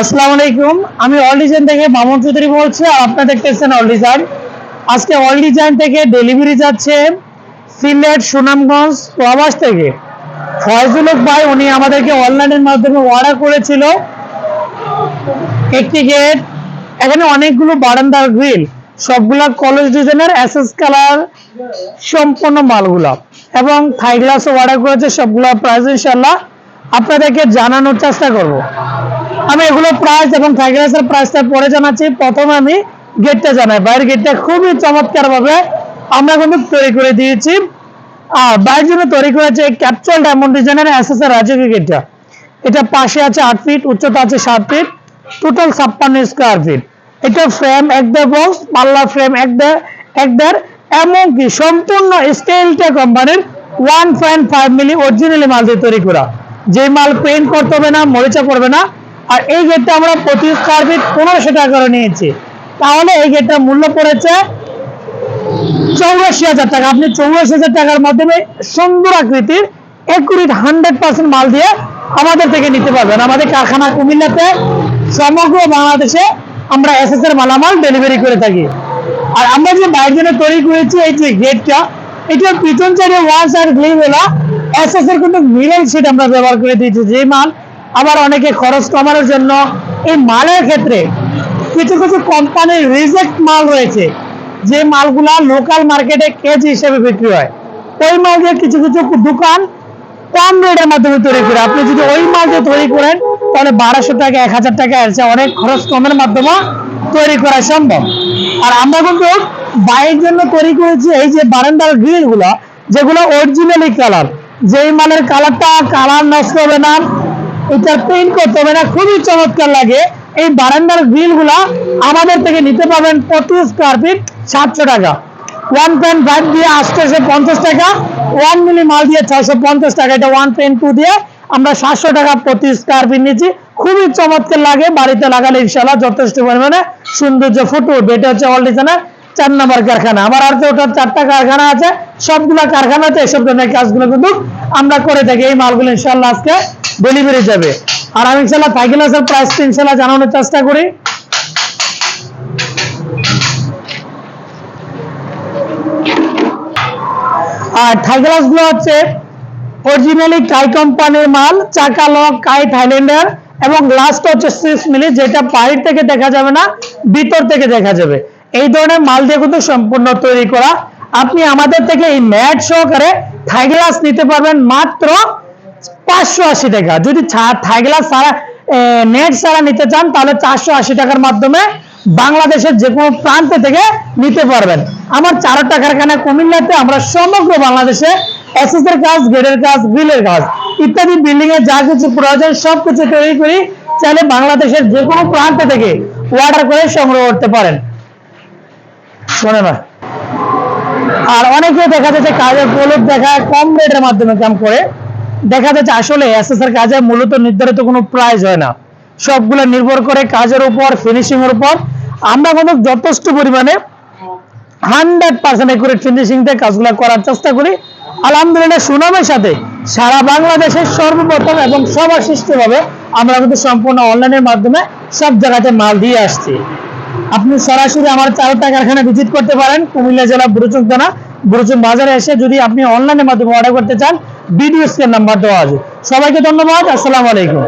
আসসালামু আলাইকুম। আমি অল ডিজাইন থেকে মামুন চৌধুরী বলছি আর আপনারা দেখতেছেন অল ডিজাইন আজকে অল ডিজাইন থেকে ডেলিভারি যাচ্ছে সিলেট, সুনামগঞ্জ প্রবাস থেকে। ফয়জুল ভাই, উনি আমাদেরকে অনলাইনের মাধ্যমে অর্ডার করেছিল একটি গেট এখানে অনেকগুলো বারান্দার গ্রিল সবগুলা কলেজ ডিজাইনের এসএস কালার সম্পূর্ণ মালগুলা এবং থাই গ্লাসও অর্ডার করেছে সবগুলা প্রাইস ইনশাল্লাহ আপনাদেরকে জানানোর চেষ্টা করব। আমি এগুলো প্রাইস এবং গ্লাসের প্রাইসটা পরে জানাচ্ছি। প্রথমে আমি গেটটা জানাই। বাইরের গেটটা খুবই চমৎকার ভাবে আমরা কিন্তু তৈরি করে দিয়েছি। আর বাইরের জন্য তৈরি করেছে ক্যাপচুয়াল ডায়মন্ড ডিজাইনের এসএসআর রাজকীয় গেটটা এটা পাশে আছে আট ফিট উচ্চতা আছে সাত ফিট টোটাল ছাপ্পান্ন স্কোয়ার ফিট এটা ফ্রেম এক দেড় বক্স, পাল্লা ফ্রেম এক দেড় এক দেড়, এমনকি সম্পূর্ণ স্টেলটা কোম্পানির one point five milli originally মাল দিয়ে তৈরি করা। যে মাল পেন্ট করতে হবে না, মরিচা করবে না আর এই গেটটা আমরা প্রতি স্কোয়ার ফিট পনেরোশো টাকা করে নিয়েছি। তাহলে এই গেটটার মূল্য পড়েছে চৌরাশি হাজার টাকা। আপনি চৌরাশি হাজার টাকার মাধ্যমে সুন্দর আকৃতির একুরিট হান্ড্রেড পার্সেন্ট মাল দিয়ে আমাদের থেকে নিতে পারবেন। আমাদের কারখানা কুমিল্লাতে সমগ্র বাংলাদেশে আমরা এসএস এর মালামাল ডেলিভারি করে থাকি। আর আমরা যে বাইরের জন্য তৈরি করেছি, এই যে গেটটা এটা পিছন সাইডে ওয়ান সাইড গ্লিম এস এসএস এর কিন্তু মিরর সিট আমরা ব্যবহার করে দিয়েছি। যে মাল আবার অনেকে খরচ কমানোর জন্য এই মালের ক্ষেত্রে কিছু কিছু কোম্পানির রিজেক্ট মাল রয়েছে, যে মালগুলা লোকাল মার্কেটে কেজি হিসেবে বিক্রি হয়। ওই মাল দিয়ে কিছু কিছু দোকান কম রেটের মাধ্যমে তৈরি করে। আপনি যদি ওই মাল দিয়ে তৈরি করেন, তাহলে বারোশো টাকা, এক হাজার টাকা আছে অনেক খরচ কমের মাধ্যমে তৈরি করা সম্ভব। আর আমরা কিন্তু বাইরের জন্য তৈরি করেছি এই যে বারান্দার গ্রিলগুলো যেগুলো অরিজিনালি কালার যেই মালের কালারটা কালার নষ্ট হবে না এটা পেইন্ট করতে হবে না, খুবই চমৎকার লাগে। এই বারান্দার আমাদের থেকে নিতে প্রতি স্কোয়ার ফিট সাতশো টাকা। ওয়ান পয়েন্ট ফাইভ দিয়ে পঞ্চাশ টাকা ওয়ান মিলি মাল দিয়ে ছয়শো পঞ্চাশ টাকা। এটা ওয়ান পয়েন্ট টু দিয়ে আমরা সাতশো টাকা প্রতি স্কোয়ার ফিট নিচ্ছি। খুবই চমৎকার লাগে, বাড়িতে লাগালে ইনশাল্লাহ যথেষ্ট পরিমাণে সৌন্দর্য ফুটে উঠবে। এটা হচ্ছে অল ডিজাইনের চার নম্বর কারখানা। আমার আর তো ওটার চারটা কারখানা আছে, সবগুলা কারখানাতে এসব ধরনের কাজগুলো কিন্তু আমরা করে থাকি। এই মালগুলো ইনশাল্লাহ আজকে ডেলিভারি যাবে। আর আমি ইনশাল্লাহ সাইকেলের প্রাইস ইনশাল্লাহ জানানোর চেষ্টা করি। আর থাই গ্লাসগুলো হচ্ছে অরিজিনালি কাই কোম্পানির মাল চাকা লক কাই থাইল্যান্ডের, এবং গ্লাসটা হচ্ছে সিক্স মিলি, যেটা বাইরে থেকে দেখা যাবে না, ভিতর থেকে দেখা যাবে। এই ধরনের মাল দিয়ে কিন্তু সম্পূর্ণ তৈরি করা। আপনি আমাদের থেকে এই ম্যাট সহকারে থাই গ্লাস নিতে পারবেন মাত্র পাঁচশো আশি টাকা। যদি থাই গ্লাস সারা নেট সারা নিতে চান, তাহলে চারশো আশি টাকার মাধ্যমে বাংলাদেশের যে কোনো প্রান্ত থেকে নিতে পারবেন। আমার চারটা কারখানা কুমিল্লাতে, আমরা সমগ্র বাংলাদেশে এসএস এর কাজ গেটের কাজ গ্রিলের কাজ, ইত্যাদি বিল্ডিং এর যা কিছু প্রয়োজন সব কিছু তৈরি করি চাইলে বাংলাদেশের যে কোনো প্রান্ত থেকে অর্ডার করে সংগ্রহ করতে পারেন। শোনে না। আর অনেকে দেখা যাচ্ছে কাজের প্রলোভ দেখায় কম রেটের মাধ্যমে কাম করে। দেখা যাচ্ছে আসলে এসএস এর কাজে মূলত নির্ধারিত কোনো প্রাইস হয় না। সবগুলো নির্ভর করে কাজের উপর ফিনিশিং এর উপর। আমরা কিন্তু যথেষ্ট পরিমাণে হান্ড্রেড পার্সেন্ট একুরেট ফিনিশিং দিয়ে কাজগুলো করার চেষ্টা করি। আলহামদুলিল্লাহ সুনামের সাথে সারা বাংলাদেশের সর্বপ্রথম এবং সর্বশ্রেষ্ঠভাবে আমরা কিন্তু সম্পূর্ণ অনলাইনের মাধ্যমে সব জায়গাতে মাল দিয়ে আসছি। আপনি সরাসরি আমার চারটা কারখানা ভিজিট করতে পারেন। কুমিল্লা জেলা বুরুচুক থানা। বুরুচুক বাজারে এসে যদি আপনি অনলাইনের মাধ্যমে অর্ডার করতে চান ভিডিও স্ক্রিন নাম্বার দেওয়া আছে। সবাইকে ধন্যবাদ আসসালামু আলাইকুম।